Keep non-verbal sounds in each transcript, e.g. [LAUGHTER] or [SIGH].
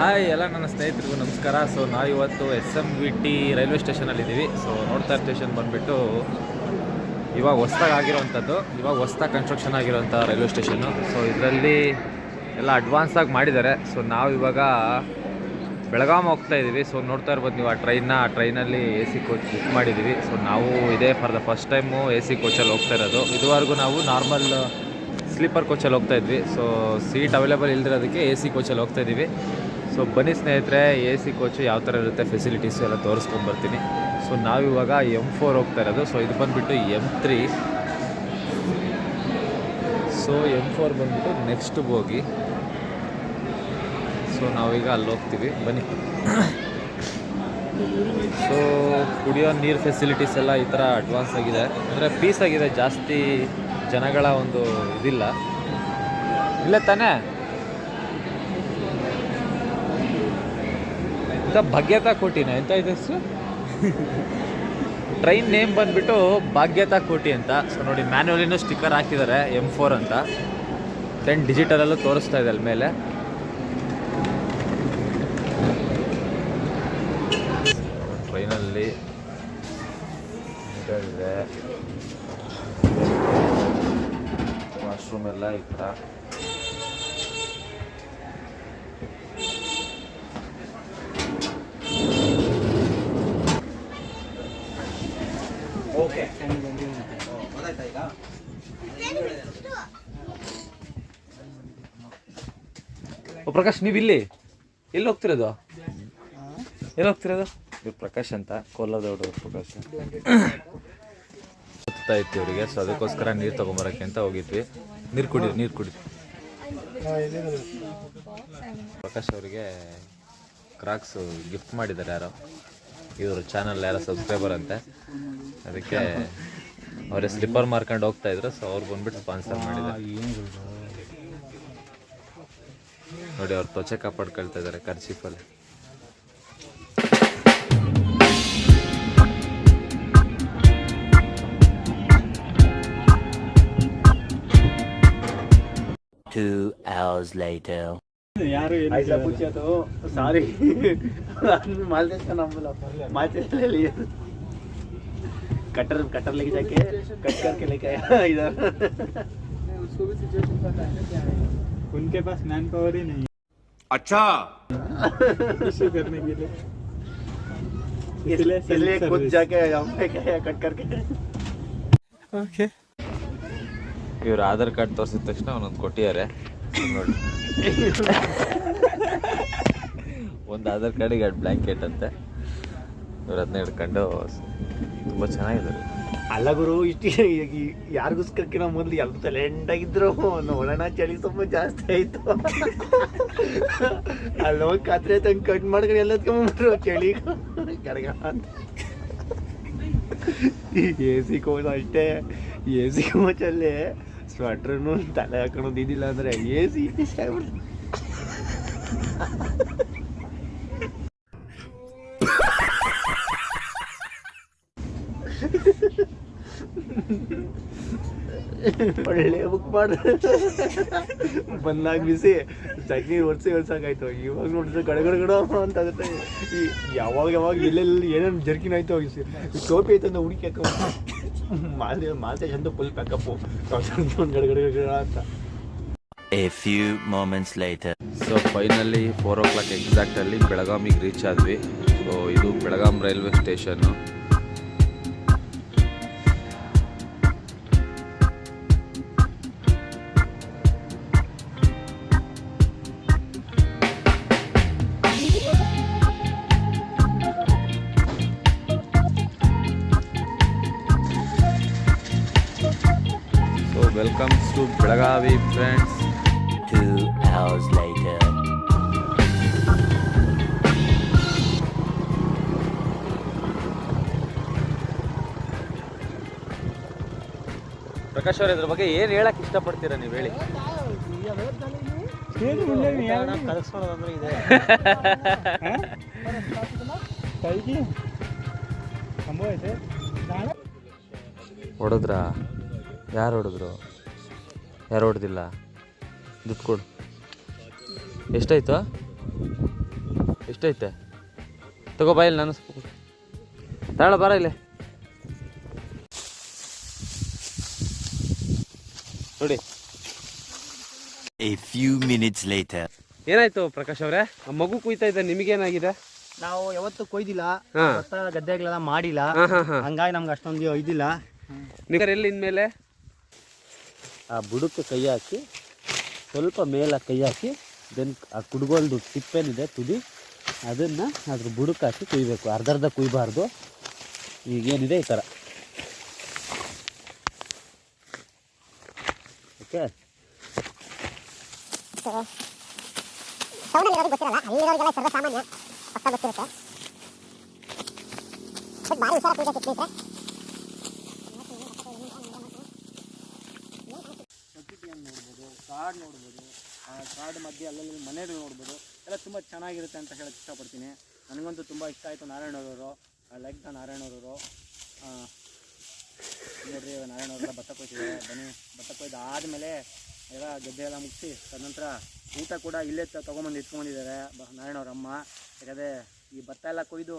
Hi ಎಲ್ಲ ನನ್ನ ಸ್ನೇಹಿತರಿಗೂ ನಮಸ್ಕಾರ. ಸೊ ನಾವಿವತ್ತು S M V T railway ಸ್ಟೇಷನಲ್ಲಿದ್ದೀವಿ so ನೋಡ್ತಾ ಸ್ಟೇಷನ್ ಬಂದುಬಿಟ್ಟು ಇವಾಗ ಹೊಸ್ದಾಗಿ ಆಗಿರೋವಂಥದ್ದು, ಇವಾಗ ಹೊಸ್ದಾಗಿ ಕನ್ಸ್ಟ್ರಕ್ಷನ್ ಆಗಿರೋಂಥ ರೈಲ್ವೆ ಸ್ಟೇಷನ್ನು ಸೊ ಇದರಲ್ಲಿ ಎಲ್ಲ ಅಡ್ವಾನ್ಸಾಗಿ ಮಾಡಿದ್ದಾರೆ. ಸೊ ನಾವು ಇವಾಗ ಬೆಳಗಾಂ ಹೋಗ್ತಾ ಇದ್ದೀವಿ ಸೊ ನೋಡ್ತಾ ಇರ್ಬೋದು ನೀವು ಆ ಟ್ರೈನ್ನ ಆ ಟ್ರೈನಲ್ಲಿ ಎ ಸಿ ಕೋಚ್ ಬುಕ್ ಮಾಡಿದ್ದೀವಿ ಸೊ ನಾವು ಇದೇ for the first time A C ಕೋಚಲ್ಲಿ ಹೋಗ್ತಾ ಇರೋದು. ಇದುವರೆಗೂ ನಾವು ನಾರ್ಮಲ್ ಸ್ಲೀಪರ್ ಕೋಚಲ್ಲಿ ಹೋಗ್ತಾ ಇದ್ವಿ. ಸೊ ಸೀಟ್ ಅವೈಲೇಬಲ್ ಇಲ್ದಿರೋದಕ್ಕೆ ಎ ಸಿ ಕೋಚಲ್ಲಿ ಹೋಗ್ತಾ ಇದ್ದೀವಿ ಸೊ ಬನ್ನಿ ಸ್ನೇಹಿತರೆ ಎ ಸಿ ಕೋಚು ಯಾವ ಥರ ಇರುತ್ತೆ ಫೆಸಿಲಿಟೀಸು ಎಲ್ಲ ತೋರಿಸ್ಕೊಂಡು ಬರ್ತೀನಿ. ಸೊ ನಾವಿವಾಗ ಎಂ ಫೋರ್ ಹೋಗ್ತಾ ಇರೋದು. ಸೊ ಇದು ಬಂದುಬಿಟ್ಟು M three so M four ಬಂದುಬಿಟ್ಟು ನೆಕ್ಸ್ಟ್ ಹೋಗಿ. ಸೊ ನಾವೀಗ ಅಲ್ಲಿ ಹೋಗ್ತೀವಿ. ಬನ್ನಿ. ಸೊ ಕುಡಿಯೋ ನೀರು ಫೆಸಿಲಿಟೀಸ್ ಎಲ್ಲ ಈ ಥರ ಅಡ್ವಾನ್ಸ್ ಆಗಿದೆ. ಅಂದರೆ ಪೀಸ್ ಆಗಿದೆ, ಜಾಸ್ತಿ ಜನಗಳ ಒಂದು ಇದಿಲ್ಲ. ಇಲ್ಲ ತಾನೇ? ಇಂಥ ಭಾಗ್ಯತಾ ಕೋಟಿನ ಎಂತ ಇದೆ ಹೆಸರು? ಟ್ರೈನ್ ನೇಮ್ ಬಂದ್ಬಿಟ್ಟು ಭಾಗ್ಯತಾ ಕೋಟಿ ಅಂತ. ಸೊ ನೋಡಿ ಮ್ಯಾನ್ಯುವಲಿನೂ ಸ್ಟಿಕ್ಕರ್ ಹಾಕಿದ್ದಾರೆ ಎಂ ಫೋರ್ ಅಂತ. ದೆನ್ ಡಿಜಿಟಲಲ್ಲೂ ತೋರಿಸ್ತಾ ಇದೆ ಅಲ್ಲಿ ಮೇಲೆ ಟ್ರೈನಲ್ಲಿ ವಾಶ್ರೂಮ್ ಎಲ್ಲ ಈ ಪ್ರಕಾಶ್ ನೀವು ಇಲ್ಲಿ? ಎಲ್ಲಿ ಹೋಗ್ತಿರೋದು? ಎಲ್ಲಿ ಹೋಗ್ತಿರೋದು? ಇವ್ರು ಪ್ರಕಾಶ್ ಅಂತ ಕೋಲಾರದವ್ರು ಪ್ರಕಾಶ್. ಸುತ್ತಾ ಇತ್ತು ಇವರಿಗೆ ಸೊ ಅದಕ್ಕೋಸ್ಕರ ನೀರು ತೊಗೊಂಬರಕ್ಕೆ ಅಂತ ಹೋಗಿದ್ವಿ. ನೀರು ಕುಡಿ ನೀರು ಕುಡಿ. ಪ್ರಕಾಶ್ ಅವರಿಗೆ ಕ್ರಾಕ್ಸ್ ಗಿಫ್ಟ್ ಮಾಡಿದ್ದಾರೆ ಯಾರೋ. ಇವರು ಚಾನಲ್ ಯಾರೋ ಸಬ್ಸ್ಕ್ರೈಬರ್ ಅಂತೆ. ಅದಕ್ಕೆ ಅವರೇ ಸ್ಲಿಪ್ಪರ್ ಮಾರ್ಕೊಂಡು ಹೋಗ್ತಾ ಇದ್ರು ಸೊ ಅವ್ರು ಬಂದ್ಬಿಟ್ಟು ಸ್ಪಾನ್ಸರ್ ಮಾಡಿದ್ದಾರೆ. ನೋಡಿ ಅವ್ರು ತ್ವಚೆ ಕಾಪಾಡ್ಕೊಳ್ತಾ ಇದ್ದಾರೆ ಕರ್ಚೀಫಲ್ಲಿ Two hours later. ಯಾರು ऐसा पूछा तो सारी आदमी मालदेश का नाम बोला मालदेश ले लिए कटर कटर लेके जाके कट करके लेके आया इधर उसको भी सिचुएशन पता है क्या है उनके पास मैन पावर ही नहीं अच्छा इशू करने के लिए इसलिए इसलिए खुद सर्विस। जाके हम पे गया कट करके ओके ಇವ್ರು ಆಧಾರ್ ಕಾರ್ಡ್ ತೋರಿಸಿದ ತಕ್ಷಣ ಒಂದೊಂದು ಕೊಟ್ಟಿದ್ದಾರೆ ನೋಡಿ ಒಂದು ಆಧಾರ್ ಕಾರ್ಡಿಗೆ ಎರಡು ಬ್ಲ್ಯಾಂಕೆಟ್ ಅಂತೆ ಇವ್ರು ಅದನ್ನ ಹಿಡ್ಕೊಂಡು ತುಂಬ ಚೆನ್ನಾಗಿದ್ದಾರೆ ಅಲ್ಲ ಗುರು, ಇಷ್ಟು ಯಾರಿಗೋಸ್ಕರಕ್ಕೆ ಮೊದಲು ಎಲ್ಲರೂ ಸೈಲೆಂಟ್ ಆಗಿದ್ರು ನೋಡೋಣ ಚಳಿ ಸ್ವಲ್ಪ ಜಾಸ್ತಿ ಆಯ್ತು. ಅಲ್ಲಿ ಹೋಗಿ ಕತ್ರೆ ತಂದು ಕಟ್ ಮಾಡ್ಕೊಂಡು ಎಲ್ಲ ಎತ್ಕೊಂಡ್ಬಿಟ್ರು ಚಳಿ. ಕಡಗ ಅಂತ. ಎ ಸಿ ಕೋಚ್ ಅಷ್ಟೇ. ಎ ಸಿ ಕೋಚಲ್ಲಿ ಸ್ವೆಟ್ರನ್ನು ತಲೆ ಹಾಕೊಂಡು ಇದಿಲ್ಲ ಅಂದ್ರೆ ಎ ಸಿ ಒಳ್ಳೆ ಬುಕ್ ಮಾಡ. ಬಂದಾಗ ಬಿಸಿ. ಚಟ್ನಿ ಒರ್ಸಿ ಒರ್ಸಾಕಾಯ್ತು ಇವಾಗ ನೋಡಿದ್ರೆ ಗಡಗಡ ಗಡ ಅಂತ ಆಗುತ್ತೆ ಈ ಯಾವಾಗ ಯಾವಾಗ ಎಲ್ಲೆಲ್ಲಿ ಏನೇನು ಜರ್ಕಿನ ಆಯ್ತು ಈ ಟೋಪಿ ಐತೆ ಅಂತ ಹುಡುಕಿ ಹಾಕೋ ಮಾಲ್ದೆ ಮಾಲ್ದೆ ಚಂದ ಫುಲ್ ಪ್ಯಾಕಪ್ಪು ಗಡಗಡ ಗಡ ಅಂತ. A few moments later. So finally four o'clock exactly ಬೆಳಗಾಮಿಗೆ reach ಆದ್ವಿ. ಸೊ ಇದು Belgaum railway station to Belagavi friends Two hours later. Prakash ಅವ್ರ ಇದ್ರ ಬಗ್ಗೆ ಏನು ಹೇಳಕ್ ಇಷ್ಟಪಡ್ತೀರಾ ನೀವು ಹೇಳಿ? ಕಲಿಸ್ಕೊಳ್ಳೋದಂದ್ರೆ ಇದೆ. [LAUGHS] ಹೊಡೆದ್ರ? ಯಾರು ಹೊಡೆದ್ರು? ಯಾರು ಹೊಡೆದಿಲ್ಲ? ದುಡ್ಡು ಕೊಡು. ಎಷ್ಟಾಯ್ತು? ಎಷ್ಟೈತೆ ತಗೋ ಬಾ ಇಲ್ಲಿ ನಾನು ಸ್ವಲ್ಪ ತಾಳ ಬರ ಇಲ್ಲೇ. ನೋಡಿ. ಎ ಫ್ಯೂ ಮಿನಿಟ್ಸ್ ಲೇಟರ್ ಏನಾಯ್ತು ಪ್ರಕಾಶ್ ಅವರೇ? ಆ ಮಗು ಕುಯ್ತಾ ಇದ್ದ ನಿಮಗೇನಾಗಿದೆ? ನಾವು ಯಾವತ್ತು ಕೊಯ್ದಿಲ್ಲ. ಭತ್ತ ಗದ್ದೆಗಳೆಲ್ಲ ಮಾಡಿಲ್ಲ. ಹಂಗಾಗಿ ನಮ್ಗೆ ಅಷ್ಟೊಂದು ಇದಿಲ್ಲ. ನೀವು ಎಲ್ಲಿ ಇನ್ಮೇಲೆ? ಆ ಬುಡಕ್ಕೆ ಕೈ ಹಾಕಿ, ಸ್ವಲ್ಪ ಮೇಲೆ ಕೈ ಹಾಕಿ ದೆನ್ ಆ ಕುಡ್ಗೋಲ್ದು ಟಿಪ್ಪೇನಿದೆ, ತುದಿ, ಅದನ್ನು ಅದ್ರ ಬುಡಕ್ಕೆ ಹಾಕಿ ಕುಯ್ಬೇಕು. ಅರ್ಧ ಅರ್ಧ ಕುಯ್ಬಾರ್ದು. ಈಗೇನಿದೆ ಈ ಥರ. ಓಕೆ ಗೊತ್ತಿರಲ್ಲ, ಅಲ್ಲಿರೋರಿಗೆಲ್ಲ ಗೊತ್ತಿರುತ್ತೆ. ಭಾರಿ ಹುಷಾರ ಸ್ನೇಹಿತರೆ ನೋಡ್ಬೋದು. ಆ ಕಾಡು ಮಧ್ಯೆ ಅಲ್ಲಲ್ಲಿ ಮನೆಗಳು ನೋಡ್ಬೋದು. ಎಲ್ಲ ತುಂಬ ಚೆನ್ನಾಗಿರುತ್ತೆ ಅಂತ ಹೇಳಕ್ಕೆ ಇಷ್ಟಪಡ್ತೀನಿ. ನನಗಂತೂ ತುಂಬ ಇಷ್ಟ ಆಯಿತು ನಾರಾಯಣರವರು ಲೈಕ್ ದ ನಾರಾಯಣರವರು ನೋಡ್ರಿ ನಾರಾಯಣವರೆಲ್ಲ ಭತ್ತ ಕೊಯ್ತಿದ್ದಾರೆ. ಬನ್ನಿ ಭತ್ತ ಕೊಯ್ದು ಆದಮೇಲೆ ಎಲ್ಲ ಗದ್ದೆ ಎಲ್ಲ ಮುಗಿಸಿ, ತದನಂತರ ಊಟ ಕೂಡ ಇಲ್ಲೇ ತೊಗೊಂಬಂದು ಇಟ್ಕೊಂಡಿದ್ದಾರೆ ಬ, ನಾರಾಯಣವ್ರ ಅಮ್ಮ. ಯಾಕಂದರೆ ಈ ಭತ್ತ ಎಲ್ಲ ಕೊಯ್ದು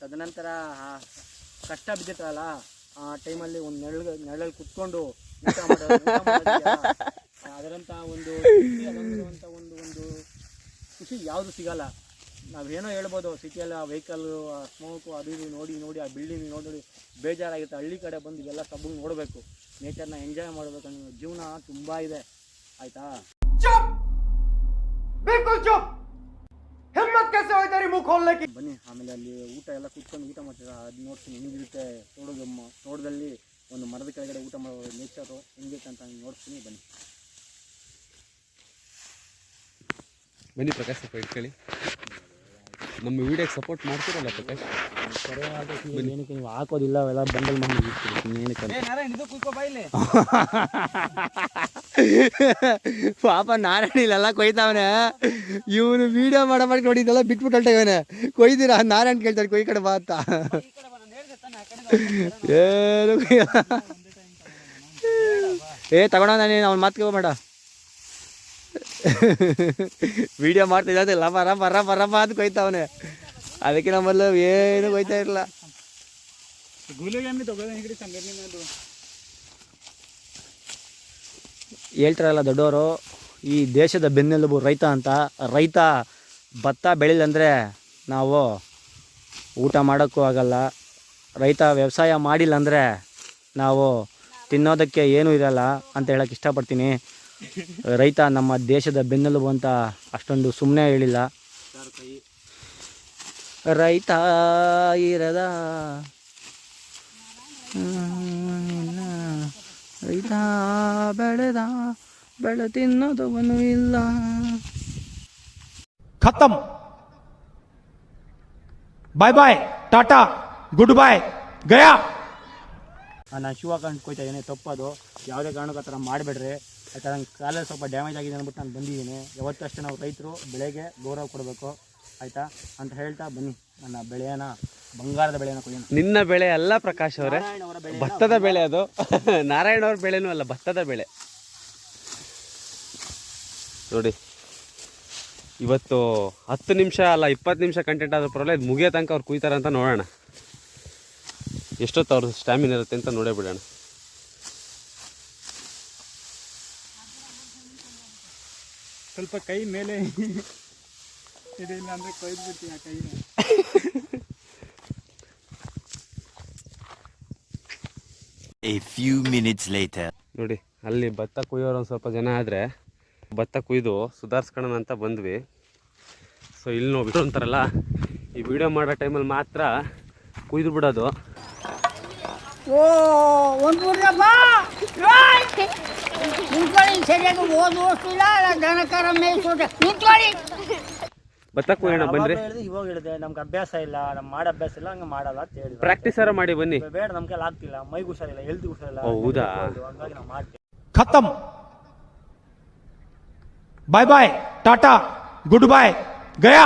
ತದನಂತರ ಕಷ್ಟ ಬಿದ್ದಿರ್ತಾರಲ್ಲ ಆ ಟೈಮಲ್ಲಿ ಒಂದು ನೆರಳು, ನೆರಳಲ್ಲಿ ಕುತ್ಕೊಂಡು ಊಟ ಮಾಡೋದು ಅದರಂಥ ಒಂದು ಅದೊಂದಿರುವಂಥ ಒಂದು ಒಂದು ಖುಷಿ ಯಾವುದು ಸಿಗಲ್ಲ. ನಾವೇನೋ ಹೇಳ್ಬೋದು ಸಿಟಿಯಲ್ಲಿ ಆ ವೆಹಿಕಲ್ಲು ಆ ಸ್ಮೋಕು ಅದು ಇದು ನೋಡಿ ನೋಡಿ ಆ ಬಿಲ್ಡಿಂಗ್ ನೋಡಿ ನೋಡಿ ಬೇಜಾರಾಗಿತ್ತು ಹಳ್ಳಿ ಕಡೆ ಬಂದು ಇವೆಲ್ಲ ಸಬ್ಬು ನೋಡಬೇಕು. ನೇಚರ್ನ ಎಂಜಾಯ್ ಮಾಡಬೇಕು ಅನ್ನೋ ಜೀವನ ತುಂಬ ಇದೆ. ಆಯಿತಾ? ಬನ್ನಿ ಆಮೇಲೆ ಅಲ್ಲಿ ಊಟ ಎಲ್ಲ ಕೂತ್ಕೊಂಡು ಊಟ ಮಾಡ್ತೀರಾ? ಅದು ನೋಡ್ತೀನಿ ಹೆಂಗಿರುತ್ತೆ ತೋಟದ ತೋಟದಲ್ಲಿ ಒಂದು ಮರದ ಕೆಳಗಡೆ ಊಟ ಮಾಡೋ ನೇಚರು ಹೆಂಗಿರುತ್ತೆ ಅಂತ ನೋಡ್ತೀನಿ ಬನ್ನಿ. ಬನ್ನಿ ಪ್ರಕಾಶ್ ಸ್ವಲ್ಪ ಇಟ್ಕೊಳ್ಳಿ. ನಮ್ಮ ವಿಡಿಯೋಗೆ ಸಪೋರ್ಟ್ ಮಾಡ್ತೀರಲ್ಲ ಪ್ರಕಾಶ್? ಏನಕ್ಕೆ ನೀವು ಹಾಕೋದಿಲ್ಲ ಅವೆಲ್ಲ ಬಂಡಲ್ ಮಾಡಿ [LAUGHS] ಪಾಪ ನಾರಾಯಣ ಇಲ್ಲೆಲ್ಲ ಕೊಯ್ತಾವನೆ. ಇವನು ವಿಡಿಯೋ ಮಾಡೋ ಮಾಡಿ ನೋಡಿ ಇದೆಲ್ಲ ಬಿಟ್ಬಿಟ್ಟು ಹೊರ್ಟ ಇವನೆ. ಕೊಯ್ದಿರ? ನಾರಾಯಣ ಕೇಳ್ತಾರೆ ಕೊಯ್ ಕಡೆ ಬಾ ಅಂತ. ಏನು. ಏ ತಗೊಂಡ ನಾನು ಅವ್ನು ಮಾತು ಕೇಳಬೇಡ ವಿಡಿಯೋ ಮಾಡ್ತಿದ್ದೆ ಲಪ ರಪ ರಪ ರಪ ಅಂತ ಕೊಯ್ತಾವನೆ ಅದಕ್ಕೆ ಮೊದಲು ಏನು ಕೊಯ್ತಾ ಇರಲ್ಲ ಹೇಳ್ತಾರಲ್ಲ ದೊಡ್ಡವರು ಈ ದೇಶದ ಬೆನ್ನೆಲುಬು ರೈತ ಅಂತ. ರೈತ ಭತ್ತ ಬೆಳಿಲ್ಲ ಅಂದರೆ ನಾವು ಊಟ ಮಾಡೋಕ್ಕೂ ಆಗಲ್ಲ. ರೈತ ವ್ಯವಸಾಯ ಮಾಡಿಲ್ಲ ಅಂದರೆ ನಾವು ತಿನ್ನೋದಕ್ಕೆ ಏನೂ ಇರಲ್ಲ ಅಂತ ಹೇಳೋಕ್ಕೆ ಇಷ್ಟಪಡ್ತೀನಿ. ರೈತ ನಮ್ಮ ದೇಶದ ಬೆನ್ನೆಲುಬು ಅಂತ ಅಷ್ಟೊಂದು ಸುಮ್ಮನೆ ಹೇಳಿಲ್ಲ. ರೈತ ಇರದ ರೈತ ಬೆಳೆದ ಬೆಳೆ ತಿನ್ನೋದವನು ಇಲ್ಲ. ಖತಮ್. Bye bye tata good bye Gaya ನಾನು ಶಿವ ಕಂಡ್ಕೊಯ್ತಾ ಏನೇ ತಪ್ಪದು ಯಾವುದೇ ಕಾರಣಕ್ಕೂ ಆ ಥರ ಮಾಡಬೇಡ್ರಿ. ಆಯ್ತಾ ನಂಗೆ ಕಾಲಲ್ಲಿ ಸ್ವಲ್ಪ ಡ್ಯಾಮೇಜ್ ಆಗಿದೆ ಅಂದ್ಬಿಟ್ಟು ನಾನು ಬಂದಿದ್ದೀನಿ. ಯಾವತ್ತಷ್ಟೇ ನಾವು ರೈತರು ಬೆಳೆಗೆ ಗೌರವ ಕೊಡಬೇಕು. ಆಯಿತಾ? ಅಂತ ಹೇಳ್ತಾ ಬನ್ನಿ. ನನ್ನ ಬೆಳೆಯನ ಬಂಗಾರದ ಬೆಳೆಯನ್ನು ಕೊಯ್ಯೋಣ ನಿನ್ನ ಬೆಳೆ ಅಲ್ಲ ಪ್ರಕಾಶ್ ಅವರ. ಭತ್ತದ ಬೆಳೆ ಅದು. [LAUGHS] ನಾರಾಯಣ ಅವ್ರ ಬೆಳೆನೂ ಅಲ್ಲ ಭತ್ತದ ಬೆಳೆ. ನೋಡಿ ಇವತ್ತು ಹತ್ತು ನಿಮಿಷ ಅಲ್ಲ ಇಪ್ಪತ್ತು ನಿಮಿಷ ಕಂಟೆಂಟ್ ಆದ್ರೂ ಪರವಾಗಿಲ್ಲ ಇದು ಮುಗಿಯೋ ತನಕ ಅವ್ರು ಕುಯ್ತಾರೆ ಅಂತ ನೋಡೋಣ. ಎಷ್ಟೊತ್ತು ಅವ್ರದ್ದು ಸ್ಟ್ಯಾಮಿನ ಇರುತ್ತೆ ಅಂತ ನೋಡೇ ಬಿಡೋಣ. ಸ್ವಲ್ಪ ಕೈ ಮೇಲೆ ಇದಿಲ್ಲ ಅಂದ್ರೆ ಕೊಯ್ದು ಬಿಡ್ತೀನಿ ಆ ಕೈನ. A few minutes later. ನೋಡಿ ಅಲ್ಲಿ ಭತ್ತ ಕುಯ್ಯೋರು ಒಂದು ಸ್ವಲ್ಪ ಜನ ಆದರೆ ಭತ್ತ ಕುಯ್ದು ಸುಧಾರಿಸ್ಕೊಳ್ಳೋಣ ಅಂತ ಬಂದ್ವಿ. ಸೊ ಇಲ್ಲಿ ನೋಡಿ ಅಂತಾರಲ್ಲ ಈ ವಿಡಿಯೋ ಮಾಡೋ ಟೈಮಲ್ಲಿ ಮಾತ್ರ ಕುಯ್ದು ಬಿಡೋದು. ಓ ನಿಂತ್ಕೊಳ್ಳಿ ಸರಿಯಾಗಿ ದನಕರ ಮೇಯಿಸೋಟ ನಿಂತ್ಕೊಳ್ಳಿ. ನಮ್ಗೆ ಅಭ್ಯಾಸ ಇಲ್ಲ ನಮ್ ಮಾಡ ಅಭ್ಯಾಸ ಇಲ್ಲ ಮಾಡಲ್ಲ ಅಂತ ಮಾಡಿ ಬನ್ನಿ. ಬೇಡ ಆಗ್ತಿಲ್ಲ ಹುಷಾರಿಲ್ಲ ನಾವು ಮಾಡ್ತೀವಿ. ಖತಮ್. Bye bye tata good bye Gaya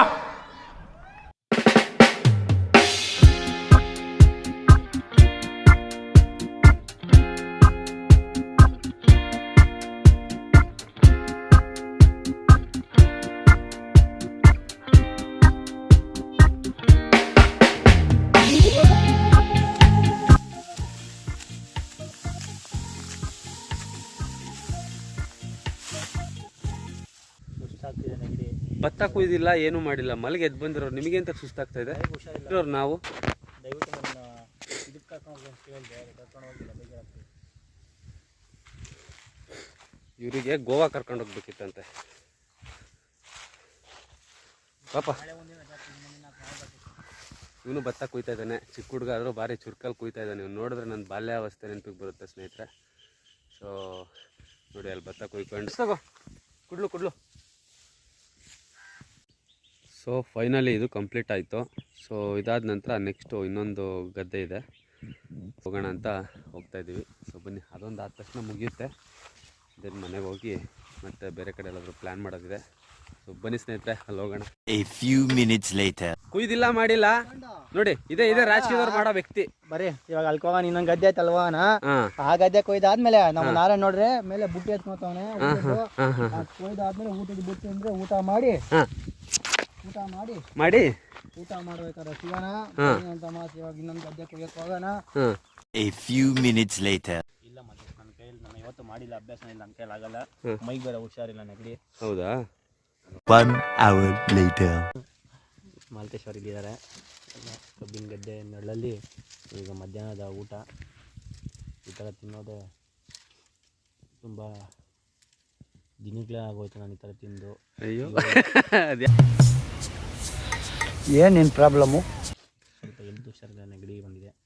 ಭತ್ತ ಕುಯ್ದಿಲ್ಲ ಏನೂ ಮಾಡಿಲ್ಲ. ಮಲಗೆ ಎದ್ದು ಬಂದಿರೋರು ನಿಮಗೆ ಅಂತ ಸುಸ್ತಾಗ್ತಾ ಇದೆ? ಇರೋರು ನಾವು. ಇವರಿಗೆ ಗೋವಾ ಕರ್ಕೊಂಡು ಹೋಗ್ಬೇಕಿತ್ತಂತೆ. ಪಾಪ. ಇವನು ಭತ್ತ ಕುಯ್ತಾ ಇದ್ದಾನೆ. ಚಿಕ್ಕ ಹುಡುಗ ಆದರೂ ಭಾರಿ ಚುರುಕಲ್ಲಿ ಕುಯ್ತಾ ಇದ್ದಾನೆ. ಇವ್ನು ನೋಡಿದ್ರೆ ನನ್ನ ಬಾಲ್ಯಾವಸ್ಥೆ ನೆನಪಿಗೆ ಬರುತ್ತೆ ಸ್ನೇಹಿತರೆ. ಸೊ ನೋಡಿ ಅಲ್ಲಿ ಭತ್ತ ಕುಯ್ಕೊಂಡು. ತಗೋ ಕುಡ್ಲು ಕುಡ್ಲು. ಸೊ ಫೈನಲಿ ಇದು ಕಂಪ್ಲೀಟ್ ಆಯಿತು. ಸೊ ಇದಾದ ನಂತರ ನೆಕ್ಸ್ಟು ಇನ್ನೊಂದು ಗದ್ದೆ ಇದೆ. ಹೋಗೋಣ ಅಂತ ಹೋಗ್ತಾ ಇದ್ದೀವಿ. ಸೊ ಬನ್ನಿ. ಅದೊಂದು ಆದ ತಕ್ಷಣ ಮುಗಿಯುತ್ತೆ. ದೆನ್ ಮನೆಗೆ ಹೋಗಿ ಮತ್ತೆ ಬೇರೆ ಕಡೆ ಎಲ್ಲಾದರೂ ಪ್ಲ್ಯಾನ್ ಮಾಡೋದಿದೆ. ಸೊ ಬನ್ನಿ ಸ್ನೇಹಿತರೆ ಅಲ್ಲಿ ಹೋಗೋಣ. ಫ್ಯೂ ಮಿನಿಟ್ಸ್ ಲೇಟರ್ ಕುಯ್ದಿಲ್ಲ ಮಾಡಿಲ್ಲ. ನೋಡಿ ಇದೇ ಇದೇ. ರಾಜಕೀಯದವ್ರು ಮಾಡೋ ವ್ಯಕ್ತಿ. ಬರೀ ಇವಾಗ ಅಲ್ಲಿ ಹೋಗೋಣ ಇನ್ನೊಂದು ಗದ್ದೆ ಐತಲ್ವಾ ಅಣ್ಣ ಆ ಗದ್ದೆ ಕೊಯ್ದಾದ್ಮೇಲೆ ನಮ್ಮ ನಾರ ನೋಡ್ರೆ ಮೇಲೆ ಬುಟ್ಟಿ ಎತ್ಕೊತಾವನೆ ಕೊಯ್ದಾದ್ಮೇಲೆ ಊಟದ ಬುಟ್ಟಿ ಅಂದ್ರೆ ಊಟ ಮಾಡಿ ಹಾಂ. ಊಟ ಮಾಡಿ. ಮಾಡಿ? ಊಟ ಮಾಡ್ಬೇಕಾದ್ರೆ ಸಿಗೋಣ. ಅಂತ ಮಾತು ಇವಾಗ ಇನ್ನೊಂದು ಗದ್ದೆ ಕುಡಿಯಕ್ಕೆ ಹೋಗೋಣ. ಎ ಫ್ಯೂ ಮಿನಿಟ್ಸ್ ಲೇಟರ್ ಇಲ್ಲ ಮತ್ತೆ ನನ್ನ ಕೈಯಲ್ಲಿ ನಾನು ಇವತ್ತು ಮಾಡಿಲ್ಲ ಅಭ್ಯಾಸ ಇಲ್ಲ ನನ್ನ ಕೈಯಲ್ಲಿ ಆಗಲ್ಲ. ಮೈಗೆ ಬೇರೆ ಹುಷಾರಿಲ್ಲ ನೆಗಡಿ. ಹೌದಾ? ಒನ್ ಅವರ್ ಲೇಟರ್ ಮಾಲ್ತೇಶ್ವರ ಇಲ್ಲಿದ್ದಾರೆ. ಕಬ್ಬಿನ ಗದ್ದೆ ನೆರಳಲ್ಲಿ. ಈಗ ಮಧ್ಯಾಹ್ನದ ಊಟ. ಈ ಥರ ತಿನ್ನೋದೇ ತುಂಬ ದಿನಗಳೇ ಆಗೋಯ್ತು ನಾನು ಈ ಥರ ತಿಂದು. ಅಯ್ಯೋ. ಏನೇನು ಪ್ರಾಬ್ಲಮ್ಮು ಸ್ವಲ್ಪ ಎಲ್ದು ಹುಷಾರಿಲ್ಲ ನೆಗಡಿ ಬಂದಿದೆ.